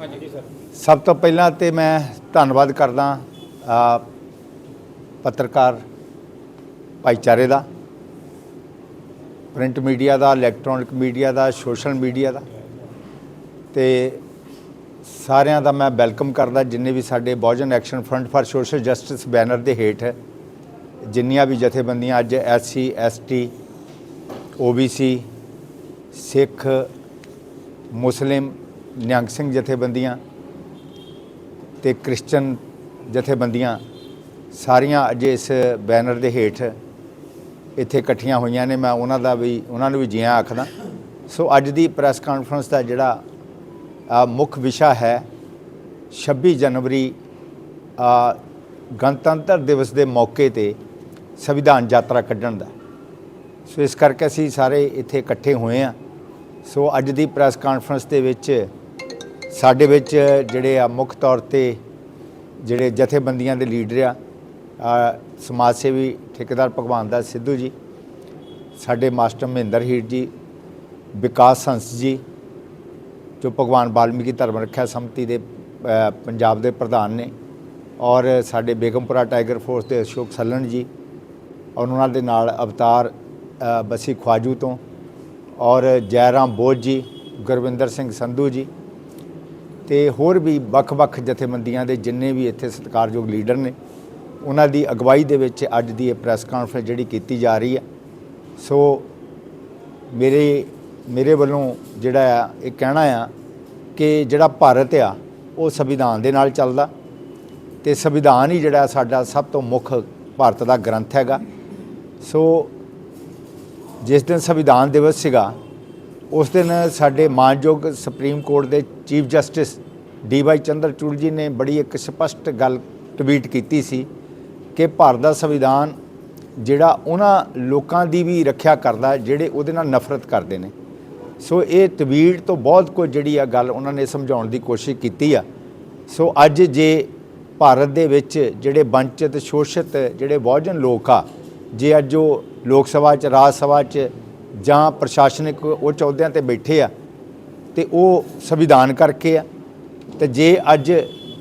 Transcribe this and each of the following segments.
ਹਾਂਜੀ ਸਰ ਸਭ ਤੋਂ ਪਹਿਲਾਂ ਤੇ ਮੈਂ ਧੰਨਵਾਦ ਕਰਦਾ ਪੱਤਰਕਾਰ ਭਾਈਚਾਰੇ ਦਾ, ਪ੍ਰਿੰਟ ਮੀਡੀਆ ਦਾ, ਇਲੈਕਟ੍ਰੋਨਿਕ ਮੀਡੀਆ ਦਾ, ਸੋਸ਼ਲ ਮੀਡੀਆ ਦਾ। ਤੇ ਸਾਰਿਆਂ ਦਾ ਮੈਂ ਵੈਲਕਮ ਕਰਦਾ, ਜਿੰਨੇ ਵੀ ਸਾਡੇ Bahujan action front for social justice banner ਦੇ ਹੇਠ ਜਿੰਨੀਆਂ ਵੀ ਜਥੇਬੰਦੀਆਂ ਅੱਜ SC ST OBC Sikh, Muslim Nihang Singh ਜਥੇਬੰਦੀਆਂ ਤੇ ਕ੍ਰਿਸਚਨ ਜਥੇਬੰਦੀਆਂ ਸਾਰੀਆਂ ਅੱਜ ਇਸ ਬੈਨਰ ਦੇ ਹੇਠ ਇੱਥੇ ਇਕੱਠੀਆਂ ਹੋਈਆਂ ਨੇ। ਮੈਂ ਉਹਨਾਂ ਦਾ ਵੀ, ਉਹਨਾਂ ਨੂੰ ਵੀ ਜੀਆਂ ਆਖਦਾ। ਸੋ ਅੱਜ ਦੀ ਪ੍ਰੈਸ ਕਾਨਫਰੰਸ ਦਾ ਜਿਹੜਾ ਮੁੱਖ ਵਿਸ਼ਾ ਹੈ 26 ਜਨਵਰੀ ਗਣਤੰਤਰ ਦਿਵਸ ਦੇ ਮੌਕੇ ਤੇ ਸੰਵਿਧਾਨ ਯਾਤਰਾ ਕੱਢਣ ਦਾ। ਸੋ ਇਸ ਕਰਕੇ ਅਸੀਂ ਸਾਰੇ ਇੱਥੇ ਇਕੱਠੇ ਹੋਏ ਆ ਸੋ ਅੱਜ ਦੀ ਪ੍ਰੈਸ ਕਾਨਫਰੰਸ ਦੇ ਵਿੱਚ ਸਾਡੇ ਵਿੱਚ ਜਿਹੜੇ ਆ ਮੁੱਖ ਤੌਰ ਤੇ ਜਿਹੜੇ ਜਥੇਬੰਦੀਆਂ ਦੇ ਲੀਡਰ ਆ ਸਮਾਜ ਸੇਵੀ ਠੇਕੇਦਾਰ ਭਗਵਾਨ ਦਾਸ ਸਿੱਧੂ ਜੀ ਸਾਡੇ ਮਾਸਟਰ ਮਹਿੰਦਰ ਹੀਰ ਜੀ ਵਿਕਾਸ ਸੰਸ ਜੀ ਜੋ ਭਗਵਾਨ ਵਾਲਮੀਕੀ ਧਰਮ ਰੱਖਿਆ ਸੰਮਤੀ ਦੇ ਪੰਜਾਬ ਦੇ ਪ੍ਰਧਾਨ ਨੇ ਔਰ ਸਾਡੇ ਬੇਗਮਪੁਰਾ ਟਾਈਗਰ ਫੋਰਸ ਦੇ ਅਸ਼ੋਕ ਸੱਲਣ ਜੀ ਔਰ ਉਹਨਾਂ ਦੇ ਨਾਲ ਅਵਤਾਰ ਅ, ਬਸੀ ਖਵਾਜੂ ਤੋਂ ਔਰ ਜੈਰਾਮ ਬੋਝ ਜੀ ਗੁਰਵਿੰਦਰ ਸਿੰਘ ਸੰਧੂ ਜੀ ਤੇ ਹੋਰ ਵੀ ਵੱਖ-ਵੱਖ ਜਥੇਬੰਦੀਆਂ ਦੇ ਜਿੰਨੇ ਵੀ ਇੱਥੇ ਸਤਿਕਾਰਯੋਗ ਲੀਡਰ ਨੇ, ਉਹਨਾਂ ਦੀ ਅਗਵਾਈ ਦੇ ਵਿੱਚ ਅੱਜ ਦੀ ਇਹ ਪ੍ਰੈਸ ਕਾਨਫਰੰਸ ਜਿਹੜੀ ਕੀਤੀ ਜਾ ਰਹੀ ਹੈ। ਸੋ ਮੇਰੇ ਮੇਰੇ ਵੱਲੋਂ ਜਿਹੜਾ ਆ, ਇਹ ਕਹਿਣਾ ਆ ਕਿ ਜਿਹੜਾ ਭਾਰਤ ਆ, ਉਹ ਸੰਵਿਧਾਨ ਦੇ ਨਾਲ ਚੱਲਦਾ ਤੇ ਸੰਵਿਧਾਨ ਹੀ ਜਿਹੜਾ ਸਾਡਾ ਸਭ ਤੋਂ ਮੁੱਖ ਭਾਰਤ ਦਾ ਗ੍ਰੰਥ ਹੈਗਾ। ਸੋ ਜਿਸ ਦਿਨ ਸੰਵਿਧਾਨ ਦਿਵਸ ਸੀਗਾ ਉਸ ਦਿਨ ਸਾਡੇ ਮਾਨਯੋਗ ਸੁਪਰੀਮ ਕੋਰਟ ਦੇ chief justice D Y Chandrachud ji ਨੇ ਬੜੀ ਇੱਕ ਸਪਸ਼ਟ ਗੱਲ ਟਵੀਟ ਕੀਤੀ ਸੀ ਕਿ ਭਾਰਤ ਦਾ ਸੰਵਿਧਾਨ ਜਿਹੜਾ ਉਹਨਾਂ ਲੋਕਾਂ ਦੀ ਵੀ ਰੱਖਿਆ ਕਰਦਾ, ਜਿਹੜੇ ਉਹਦੇ ਨਾਲ ਨਫ਼ਰਤ ਕਰਦੇ ਨੇ। ਸੋ ਇਹ ਤਵੀਟ ਤੋਂ ਬਹੁਤ ਕੁਝ ਜਿਹੜੀ ਆ ਗੱਲ ਉਹਨਾਂ ਨੇ ਸਮਝਾਉਣ ਦੀ ਕੋਸ਼ਿਸ਼ ਕੀਤੀ ਆ। ਸੋ ਅੱਜ ਜੇ ਭਾਰਤ ਦੇ ਵਿੱਚ ਜਿਹੜੇ ਵੰਚਿਤ, ਸ਼ੋਸ਼ਿਤ, ਜਿਹੜੇ ਬਹੁਜਨ ਲੋਕ ਆ, ਜੇ ਅੱਜ ਉਹ ਲੋਕ ਸਭਾ ਚ, ਰਾਜ ਸਭਾ ਚ ਜਾਂ ਪ੍ਰਸ਼ਾਸਨਿਕ ਉਹ ਅਹੁਦਿਆਂ ਤੇ ਬੈਠੇ ਆ ਤੇ ਉਹ ਸੰਵਿਧਾਨ ਕਰਕੇ ਆ। ਤੇ ਜੇ ਅੱਜ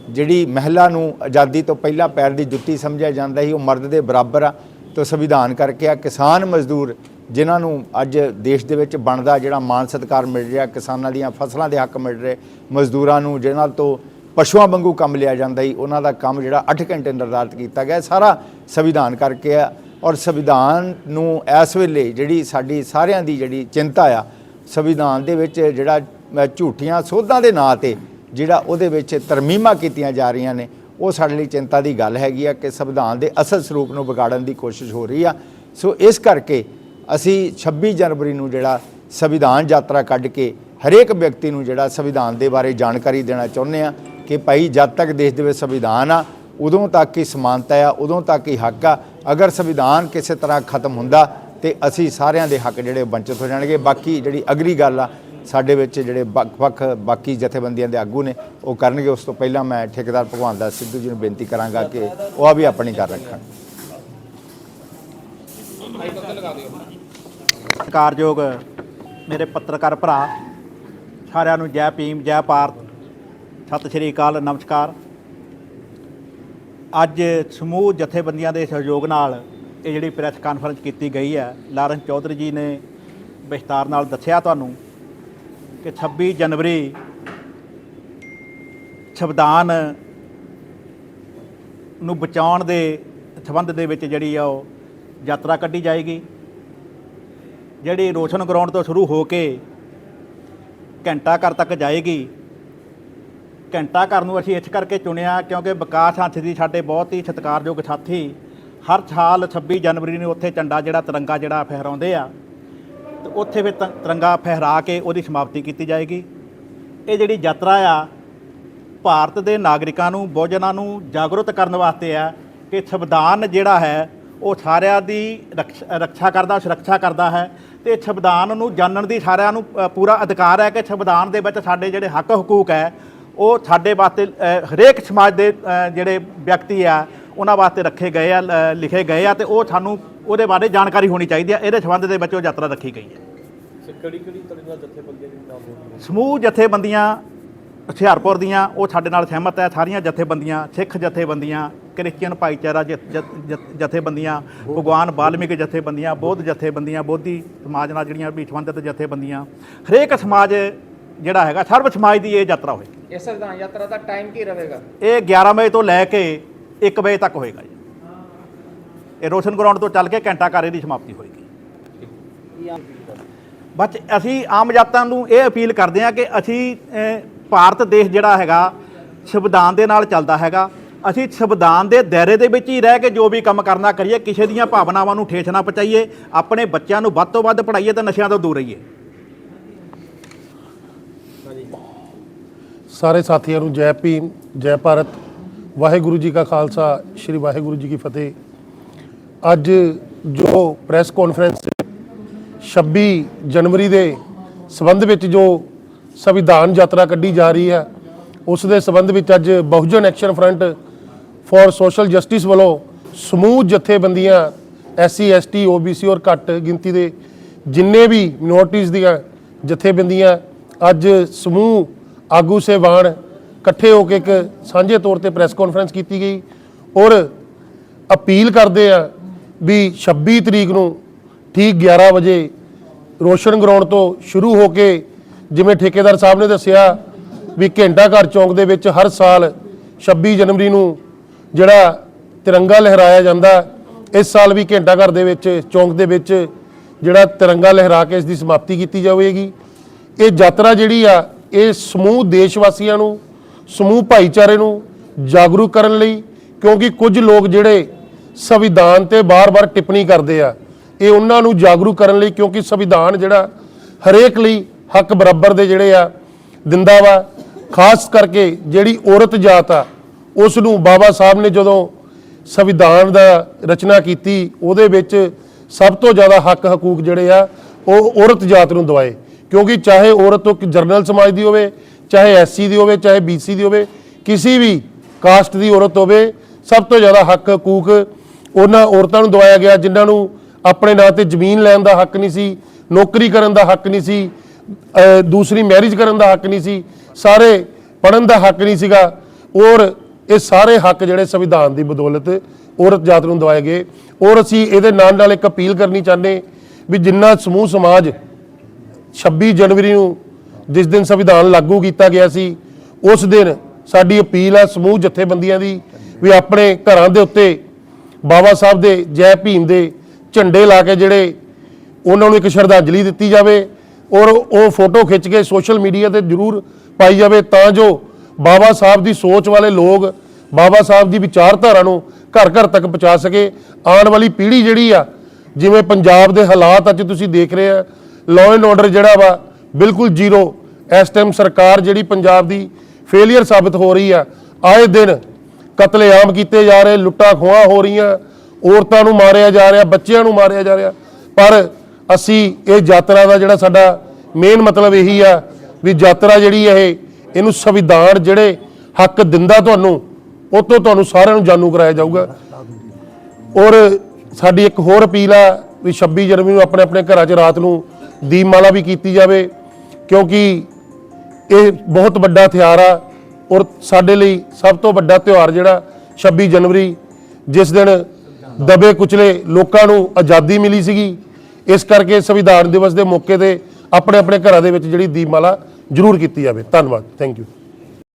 ਜਿਹੜੀ ਮਹਿਲਾ ਨੂੰ ਆਜ਼ਾਦੀ ਤੋਂ ਪਹਿਲਾਂ ਪੈਰ ਦੀ ਜੁੱਤੀ ਸਮਝਿਆ ਜਾਂਦਾ ਸੀ, ਉਹ ਮਰਦ ਦੇ ਬਰਾਬਰ ਆ, ਤੇ ਸੰਵਿਧਾਨ ਕਰਕੇ ਆ। ਕਿਸਾਨ ਮਜ਼ਦੂਰ ਜਿਨ੍ਹਾਂ ਨੂੰ ਅੱਜ ਦੇਸ਼ ਦੇ ਵਿੱਚ ਬਣਦਾ ਜਿਹੜਾ ਮਾਨ ਸਤਿਕਾਰ ਮਿਲ ਰਿਹਾ, ਕਿਸਾਨਾਂ ਦੀਆਂ ਫਸਲਾਂ ਦੇ ਹੱਕ ਮਿਲ ਰਹੇ, ਮਜ਼ਦੂਰਾਂ ਨੂੰ ਜਿਹਨਾਂ ਤੋਂ ਪਸ਼ੂਆਂ ਵਾਂਗੂ ਕੰਮ ਲਿਆ ਜਾਂਦਾ ਸੀ, ਉਹਨਾਂ ਦਾ ਕੰਮ ਜਿਹੜਾ 8 ਘੰਟੇ ਨਿਰਧਾਰਿਤ ਕੀਤਾ ਗਿਆ। ਸਾਰਾ ਸੰਵਿਧਾਨ ਕਰਕੇ ਆ। ਔਰ ਸੰਵਿਧਾਨ ਨੂੰ ਇਸ ਵੇਲੇ ਜਿਹੜੀ ਸਾਡੀ ਸਾਰਿਆਂ ਦੀ ਜਿਹੜੀ ਚਿੰਤਾ ਆ, ਸੰਵਿਧਾਨ ਦੇ ਵਿੱਚ ਜਿਹੜਾ ਝੂਠੀਆਂ ਸੋਧਾਂ ਦੇ ਨਾਂ ਤੇ ਜਿਹੜਾ ਉਹਦੇ ਵਿੱਚ ਤਰਮੀਮਾਂ ਕੀਤੀਆਂ ਜਾ ਰਹੀਆਂ ਨੇ, ਉਹ ਸਾਡੇ ਲਈ ਚਿੰਤਾ ਦੀ ਗੱਲ ਹੈਗੀ ਆ ਕਿ ਸੰਵਿਧਾਨ ਦੇ ਅਸਲ ਸਰੂਪ ਨੂੰ ਵਿਗਾੜਨ ਦੀ ਕੋਸ਼ਿਸ਼ ਹੋ ਰਹੀ ਆ। ਸੋ ਇਸ ਕਰਕੇ ਅਸੀਂ 26 ਜਨਵਰੀ ਨੂੰ ਜਿਹੜਾ ਸੰਵਿਧਾਨ ਯਾਤਰਾ ਕੱਢ ਕੇ ਹਰੇਕ ਵਿਅਕਤੀ ਨੂੰ ਜਿਹੜਾ ਸੰਵਿਧਾਨ ਦੇ ਬਾਰੇ ਜਾਣਕਾਰੀ ਦੇਣਾ ਚਾਹੁੰਦੇ ਆ ਕਿ ਭਾਈ ਜਦ ਤੱਕ ਦੇਸ਼ ਦੇ ਵਿੱਚ ਸੰਵਿਧਾਨ ਆ, ਉਦੋਂ ਤੱਕ ਹੀ ਸਮਾਨਤਾ ਆ, ਉਦੋਂ ਤੱਕ ਹੀ ਹੱਕ ਆ ਅਗਰ ਸੰਵਿਧਾਨ ਕਿਸੇ ਤਰ੍ਹਾਂ ਖਤਮ ਹੁੰਦਾ ਤੇ ਅਸੀਂ ਸਾਰਿਆਂ ਦੇ ਹੱਕ ਜਿਹੜੇ ਵੰਚਿਤ ਹੋ ਜਾਣਗੇ। ਬਾਕੀ ਜਿਹੜੀ ਅਗਲੀ ਗੱਲ ਆ, ਸਾਡੇ ਵਿੱਚ ਜਿਹੜੇ ਵੱਖ-ਵੱਖ ਬਾਕੀ ਜਥੇਬੰਦੀਆਂ ਦੇ ਆਗੂ ਨੇ, ਉਹ ਕਰਨਗੇ। ਉਸ ਤੋਂ ਪਹਿਲਾਂ ਮੈਂ ਠੇਕੇਦਾਰ ਭਗਵਾਨ ਦਾਸ ਸਿੱਧੂ ਜੀ ਨੂੰ ਬੇਨਤੀ ਕਰਾਂਗਾ ਕਿ ਉਹ ਵੀ ਆਪਣੀ ਗੱਲ ਰੱਖਣ। ਮਾਈਕ ਸਤਿਕਾਰਯੋਗ ਮੇਰੇ ਪੱਤਰਕਾਰ ਭਰਾ, ਸਾਰਿਆਂ ਨੂੰ ਜੈ ਭੀਮ, ਜੈ ਭਾਰਤ। ਸਤਿ ਸ਼੍ਰੀ ਅਕਾਲ, ਨਮਸਕਾਰ। ਅੱਜ ਸਮੂਹ ਜਥੇਬੰਦੀਆਂ ਦੇ ਸਹਿਯੋਗ ਨਾਲ ਇਹ ਜਿਹੜੀ ਪ੍ਰੈਸ ਕਾਨਫਰੰਸ ਕੀਤੀ ਗਈ ਹੈ, ਲਾਰੈਂਸ ਚੌਧਰੀ ਜੀ ਨੇ ਵਿਸਤਾਰ ਨਾਲ ਦੱਸਿਆ ਤੁਹਾਨੂੰ ਕਿ 26 ਜਨਵਰੀ ਸੰਵਿਧਾਨ ਨੂੰ ਬਚਾਉਣ ਦੇ ਸੰਬੰਧ ਦੇ ਵਿੱਚ ਜਿਹੜੀ ਆ ਉਹ ਯਾਤਰਾ ਕੱਢੀ ਜਾਏਗੀ। ਜਿਹੜੀ ਰੋਸ਼ਨ ਗਰਾਊਂਡ ਤੋਂ ਸ਼ੁਰੂ ਹੋ ਕੇ ਘੰਟਾ ਘਰ ਤੱਕ ਜਾਏਗੀ। ਘੰਟਾ ਘਰ ਨੂੰ ਅਸੀਂ ਇਸ ਕਰਕੇ ਚੁਣਿਆ ਕਿਉਂਕਿ ਵਿਕਾਸ ਹੰਸ ਜੀ ਸਾਡੇ ਬਹੁਤ ਹੀ ਸਤਿਕਾਰਯੋਗ ਸਾਥੀ ਹਰ ਸਾਲ 26 ਜਨਵਰੀ ਨੂੰ ਉੱਥੇ ਝੰਡਾ ਜਿਹੜਾ ਤਿਰੰਗਾ ਜਿਹੜਾ ਫਹਿਰਾਉਂਦੇ ਆ, ਤੇ ਉੱਥੇ ਫਿਰ ਤ- ਤਿਰੰਗਾ ਫਹਿਰਾ ਕੇ ਉਹਦੀ ਸਮਾਪਤੀ ਕੀਤੀ ਜਾਏਗੀ। ਇਹ ਜਿਹੜੀ ਯਾਤਰਾ ਆ, ਭਾਰਤ ਦੇ ਨਾਗਰਿਕਾਂ ਨੂੰ ਬਹੁਜਨਾਂ ਨੂੰ ਜਾਗਰੂਕ ਕਰਨ ਵਾਸਤੇ ਆ ਕਿ ਸੰਵਿਧਾਨ ਜਿਹੜਾ ਹੈ, ਉਹ ਸਾਰਿਆਂ ਦੀ ਰਕਸ਼- ਰੱਖਿਆ ਕਰਦਾ, ਸੁਰੱਖਿਆ ਕਰਦਾ ਹੈ ਤੇ ਸੰਵਿਧਾਨ ਨੂੰ ਜਾਣਨ ਦੀ ਸਾਰਿਆਂ ਨੂੰ ਪੂਰਾ ਅਧਿਕਾਰ ਹੈ ਕਿ ਸੰਵਿਧਾਨ ਦੇ ਵਿੱਚ ਸਾਡੇ ਜਿਹੜੇ ਹੱਕ ਹਕੂਕ ਹੈ ਉਹ ਸਾਡੇ ਵਾਸਤੇ ਹਰੇਕ ਸਮਾਜ ਦੇ ਜਿਹੜੇ ਵਿਅਕਤੀ ਆ ਉਹਨਾਂ ਵਾਸਤੇ ਰੱਖੇ ਗਏ ਆ ਲਿਖੇ ਗਏ ਆ ਤੇ ਉਹ ਸਾਨੂੰ ਉਹਦੇ ਬਾਰੇ ਜਾਣਕਾਰੀ ਹੋਣੀ ਚਾਹੀਦੀ ਹੈ ਇਹਦੇ ਸੰਬੰਧ ਦੇ ਵਿੱਚ ਉਹ ਯਾਤਰਾ ਰੱਖੀ ਗਈ ਹੈ। ਕਿਹੜੀ ਕਿਹੜੀ ਤਰ੍ਹਾਂ ਜਥੇਬੰਦੀਆਂ ਦੇ ਨਾਮ ਬੋਲਦੇ ਸਮੂਹ ਜਥੇਬੰਦੀਆਂ ਹੁਸ਼ਿਆਰਪੁਰ ਦੀਆਂ ਉਹ ਸਾਡੇ ਨਾਲ ਸਹਿਮਤ ਹੈ। ਸਾਰੀਆਂ ਜਥੇਬੰਦੀਆਂ ਸਿੱਖ ਜਥੇਬੰਦੀਆਂ ਕ੍ਰਿਸਚੀਅਨ ਭਾਈਚਾਰਾ ਜਥ- ਜਥ- ਜਥ- ਜਥੇਬੰਦੀਆਂ ਭਗਵਾਨ ਵਾਲਮੀਕ ਜਥੇਬੰਦੀਆਂ ਬੌਧ ਜਥੇਬੰਦੀਆਂ ਬੋਧੀ ਸਮਾਜ ਨਾਲ ਜਿਹੜੀਆਂ ਵੀ ਸੰਬੰਧਿਤ ਜਥੇਬੰਦੀਆਂ। ਹਰੇਕ ਸਮਾਜ ਜਿਹੜਾ ਹੈਗਾ ਸਰਵ ਸਮਾਜ ਦੀ ਇਹ ਯਾਤਰਾ ਹੋਏਗੀ ਇਹ ਸੰਵਿਧਾਨ ਯਾਤਰਾ ਦਾ ਟਾਈਮ ਕੀ ਰਹੇਗਾ? ਇਹ 11 ਵਜੇ ਤੋਂ ਲੈ ਕੇ 1 ਵਜੇ ਤੱਕ ਹੋਏਗਾ ਜੀ। ਇਹ ਰੋਸ਼ਨ ਗਰਾਊਂਡ ਤੋਂ ਚੱਲ ਕੇ ਘੰਟਾ ਘਰ ਦੀ ਸਮਾਪਤੀ ਹੋਏਗੀ। ਬਸ ਅਸੀਂ ਆਮ ਜਨਤਾ ਨੂੰ ਇਹ ਅਪੀਲ ਕਰਦੇ ਹਾਂ ਕਿ ਅਸੀਂ ਭਾਰਤ ਦੇਸ਼ ਜਿਹੜਾ ਹੈਗਾ, ਸੰਵਿਧਾਨ ਦੇ ਨਾਲ ਚੱਲਦਾ ਹੈਗਾ। ਅਸੀਂ ਸੰਵਿਧਾਨ ਦੇ ਦਾਇਰੇ ਦੇ ਵਿੱਚ ਹੀ ਰਹਿ ਕੇ ਜੋ ਵੀ ਕੰਮ ਕਰਨਾ ਕਰੀਏ, ਕਿਸੇ ਦੀਆਂ ਭਾਵਨਾਵਾਂ ਨੂੰ ਠੇਸ ਨਾ ਪਹੁੰਚਾਈਏ। ਆਪਣੇ ਬੱਚਿਆਂ ਨੂੰ ਵੱਧ ਤੋਂ ਵੱਧ ਪੜ੍ਹਾਈਏ ਤੇ ਨਸ਼ਿਆਂ ਤੋਂ ਦੂਰ ਰਹੀਏ। ਸਾਰੇ ਸਾਥੀਆਂ ਨੂੰ ਜੈ ਭੀਮ, ਜੈ ਭਾਰਤ। ਵਾਹਿਗੁਰੂ ਜੀ ਕਾ ਖਾਲਸਾ, ਸ੍ਰੀ ਵਾਹਿਗੁਰੂ ਜੀ ਕੀ ਫਤਿਹ। ਅੱਜ ਜੋ ਪ੍ਰੈਸ ਕਾਨਫਰੰਸ 26 ਜਨਵਰੀ ਦੇ ਸਬੰਧ ਵਿੱਚ ਜੋ ਸੰਵਿਧਾਨ ਯਾਤਰਾ ਕੱਢੀ ਜਾ ਰਹੀ ਹੈ, ਉਸ ਦੇ ਸਬੰਧ ਵਿੱਚ ਅੱਜ Bahujan action front for social justice ਵੱਲੋਂ ਸਮੂਹ ਜਥੇਬੰਦੀਆਂ, ਐਸਸੀ, ਐਸਟੀ, ਓਬੀਸੀ ਔਰ ਘੱਟ ਗਿਣਤੀ ਦੇ ਜਿੰਨੇ ਵੀ ਮਿਨੋਰਟੀਜ਼ ਦੀਆਂ ਜਥੇਬੰਦੀਆਂ ਅੱਜ ਸਮੂਹ ਆਗੂ ਸੇਵਾਨ ਇਕੱਠੇ ਹੋ ਕੇ ਇੱਕ ਸਾਂਝੇ ਤੌਰ ਤੇ ਪ੍ਰੈਸ ਕਾਨਫਰੰਸ ਕੀਤੀ ਗਈ ਔਰ ਅਪੀਲ ਕਰਦੇ ਆ ਵੀ 26 ਤਰੀਕ ਨੂੰ ਠੀਕ 11 ਵਜੇ ਰੋਸ਼ਨ ਗਰਾਊਂਡ ਤੋਂ ਸ਼ੁਰੂ ਹੋ ਕੇ ਜਿਵੇਂ ਠੇਕੇਦਾਰ ਸਾਹਿਬ ਨੇ ਦੱਸਿਆ ਵੀ ਘੰਟਾ ਘਰ ਚੌਂਕ ਦੇ ਵਿੱਚ ਹਰ ਸਾਲ 26 ਜਨਵਰੀ ਨੂੰ ਜਿਹੜਾ ਤਿਰੰਗਾ ਲਹਿਰਾਇਆ ਜਾਂਦਾ, ਇਸ ਸਾਲ ਵੀ ਘੰਟਾ ਘਰ ਦੇ ਵਿੱਚ, ਚੌਂਕ ਦੇ ਵਿੱਚ ਜਿਹੜਾ ਤਿਰੰਗਾ ਲਹਿਰਾ ਕੇ ਇਸ ਦੀ ਸਮਾਪਤੀ ਕੀਤੀ ਜਾਵੇਗੀ। ਇਹ ਯਾਤਰਾ ਜਿਹੜੀ ਆ ਇਹ ਸਮੂਹ ਦੇਸ਼ ਵਾਸੀਆਂ ਨੂੰ, ਸਮੂਹ ਭਾਈਚਾਰੇ ਨੂੰ ਜਾਗਰੂਕ ਕਰਨ ਲਈ, ਕਿਉਂਕਿ ਕੁਝ ਲੋਕ ਜਿਹੜੇ ਸੰਵਿਧਾਨ ਤੇ ਬਾਰ-ਬਾਰ ਟਿੱਪਣੀ ਕਰਦੇ ਆ, ਇਹ ਉਹਨਾਂ ਨੂੰ ਜਾਗਰੂਕ ਕਰਨ ਲਈ ਕਿਉਂਕਿ ਸੰਵਿਧਾਨ ਜਿਹੜਾ ਹਰੇਕ ਲਈ ਹੱਕ ਬਰਾਬਰ ਦੇ ਜਿਹੜੇ ਆ, ਦਿੰਦਾ ਵਾ। ਖਾਸ ਕਰਕੇ ਜਿਹੜੀ ਔਰਤ ਜਾਤ ਆ, ਉਸ ਨੂੰ ਬਾਬਾ ਸਾਹਿਬ ਨੇ ਜਦੋਂ ਸੰਵਿਧਾਨ ਦਾ ਰਚਨਾ ਕੀਤੀ, ਉਹਦੇ ਵਿੱਚ ਸਭ ਤੋਂ ਜ਼ਿਆਦਾ ਹੱਕ ਹਕੂਕ ਜਿਹੜੇ ਆ, ਉਹ ਔਰਤ ਜਾਤ ਨੂੰ ਦਵਾਏ। ਕਿਉਂਕਿ ਚਾਹੇ ਔਰਤ ਉਹ ਜਰਨਲ ਸਮਾਜ ਦੀ ਹੋਵੇ, ਚਾਹੇ ਐਸਸੀ ਦੀ ਹੋਵੇ, ਚਾਹੇ ਬੀਸੀ ਦੀ ਹੋਵੇ, ਕਿਸੇ ਵੀ ਕਾਸਟ ਦੀ ਔਰਤ ਹੋਵੇ, ਸਭ ਤੋਂ ਜ਼ਿਆਦਾ ਹੱਕ ਹਕੂਕ ਉਹਨਾਂ ਔਰਤਾਂ ਨੂੰ ਦਵਾਇਆ ਗਿਆ ਜਿਨ੍ਹਾਂ ਨੂੰ ਆਪਣੇ ਨਾਂ ਤੇ ਜ਼ਮੀਨ ਲੈਣ ਦਾ ਹੱਕ ਨਹੀਂ ਸੀ, ਨੌਕਰੀ ਕਰਨ ਦਾ ਹੱਕ ਨਹੀਂ ਸੀ ਦੂਸਰੀ ਮੈਰਿਜ ਕਰਨ ਦਾ ਹੱਕ ਨਹੀਂ ਸੀ, ਸਾਰੇ ਪੜਨ ਦਾ ਹੱਕ ਨਹੀਂ ਸੀਗਾ। ਔਰ ਇਹ ਸਾਰੇ ਹੱਕ ਜਿਹੜੇ ਸੰਵਿਧਾਨ ਦੀ ਬਦੌਲਤ ਔਰਤ ਜਾਤ ਨੂੰ ਦਵਾਏ ਗਏ। ਔਰ ਅਸੀਂ ਇਹਦੇ ਨਾਲ ਨਾਲ ਇੱਕ ਅਪੀਲ ਕਰਨੀ ਚਾਹੁੰਦੇ ਵੀ ਜਿੰਨਾ ਸਮੂਹ ਸਮਾਜ 26 ਜਨਵਰੀ ਨੂੰ ਜਿਸ ਦਿਨ ਸੰਵਿਧਾਨ ਲਾਗੂ ਕੀਤਾ ਗਿਆ ਸੀ, ਉਸ ਦਿਨ ਸਾਡੀ ਅਪੀਲ ਆ ਸਮੂਹ ਜਥੇਬੰਦੀਆਂ ਦੀ ਵੀ ਆਪਣੇ ਘਰਾਂ ਦੇ ਉੱਤੇ ਬਾਬਾ ਸਾਹਿਬ ਦੇ ਜੈ ਭੀਮ ਦੇ ਝੰਡੇ ਲਾ ਕੇ ਜਿਹੜੇ ਉਹਨਾਂ ਨੂੰ ਇੱਕ ਸ਼ਰਧਾਂਜਲੀ ਦਿੱਤੀ ਜਾਵੇ ਔਰ ਉਹ ਫੋਟੋ ਖਿੱਚ ਕੇ ਸੋਸ਼ਲ ਮੀਡੀਆ ਤੇ ਜ਼ਰੂਰ ਪਾਈ ਜਾਵੇ, ਤਾਂ ਜੋ ਬਾਬਾ ਸਾਹਿਬ ਦੀ ਸੋਚ ਵਾਲੇ ਲੋਕ ਬਾਬਾ ਸਾਹਿਬ ਦੀ ਵਿਚਾਰਧਾਰਾ ਨੂੰ ਘਰ ਘਰ ਤੱਕ ਪਹੁੰਚਾ ਸਕੇ। ਆਉਣ ਵਾਲੀ ਪੀੜ੍ਹੀ ਜਿਹੜੀ ਆ, ਜਿਵੇਂ ਪੰਜਾਬ ਦੇ ਹਾਲਾਤ ਅੱਜ ਤੁਸੀਂ ਦੇਖ ਰਹੇ ਆ ਲਾਅ ਐਂਡ ਆਰਡਰ ਜਿਹੜਾ ਵਾ, ਬਿਲਕੁਲ ਜ਼ੀਰੋ। ਇਸ ਟਾਈਮ ਸਰਕਾਰ ਜਿਹੜੀ ਪੰਜਾਬ ਦੀ ਫੇਲਿਅਰ ਸਾਬਤ ਹੋ ਰਹੀ ਆ, ਆਏ ਦਿਨ ਕਤਲੇਆਮ ਕੀਤੇ ਜਾ ਰਹੇ, ਲੁੱਟਾਂ ਖੋਹਾਂ ਹੋ ਰਹੀਆਂ, ਔਰਤਾਂ ਨੂੰ ਮਾਰਿਆ ਜਾ ਰਿਹਾ, ਬੱਚਿਆਂ ਨੂੰ ਮਾਰਿਆ ਜਾ ਰਿਹਾ। ਪਰ ਅਸੀਂ ਇਹ ਯਾਤਰਾ ਦਾ ਜਿਹੜਾ ਸਾਡਾ ਮੇਨ ਮਤਲਬ ਇਹੀ ਆ ਵੀ ਯਾਤਰਾ ਜਿਹੜੀ ਇਹ, ਇਹਨੂੰ ਸੰਵਿਧਾਨ ਜਿਹੜੇ ਹੱਕ ਦਿੰਦਾ ਤੁਹਾਨੂੰ ਉਹ ਤੋਂ ਤੁਹਾਨੂੰ ਸਾਰਿਆਂ ਨੂੰ ਜਾਣੂ ਕਰਾਇਆ ਜਾਊਗਾ। ਔਰ ਸਾਡੀ ਇੱਕ ਹੋਰ ਅਪੀਲ ਆ ਵੀ 26 ਜਨਵਰੀ ਨੂੰ ਆਪਣੇ ਆਪਣੇ ਘਰਾਂ 'ਚ ਰਾਤ ਨੂੰ ਦੀਪਮਾਲਾ ਵੀ ਕੀਤੀ ਜਾਵੇ, ਕਿਉਂਕਿ ਇਹ ਬਹੁਤ ਵੱਡਾ ਹਥਿਆਰ ਆ ਔਰ ਸਾਡੇ ਲਈ ਸਭ ਤੋਂ ਵੱਡਾ ਤਿਉਹਾਰ ਜਿਹੜਾ 26 ਜਨਵਰੀ, ਜਿਸ ਦਿਨ ਦਬੇ ਕੁਚਲੇ ਲੋਕਾਂ ਨੂੰ ਆਜ਼ਾਦੀ ਮਿਲੀ ਸੀਗੀ, ਇਸ ਕਰਕੇ ਸੰਵਿਧਾਨ ਦਿਵਸ ਦੇ ਮੌਕੇ ਤੇ ਆਪਣੇ ਆਪਣੇ ਘਰਾਂ ਦੇ ਵਿੱਚ ਜਿਹੜੀ ਦੀਪਮਾਲਾ ਜ਼ਰੂਰ ਕੀਤੀ ਜਾਵੇ। ਧੰਨਵਾਦ। Thank you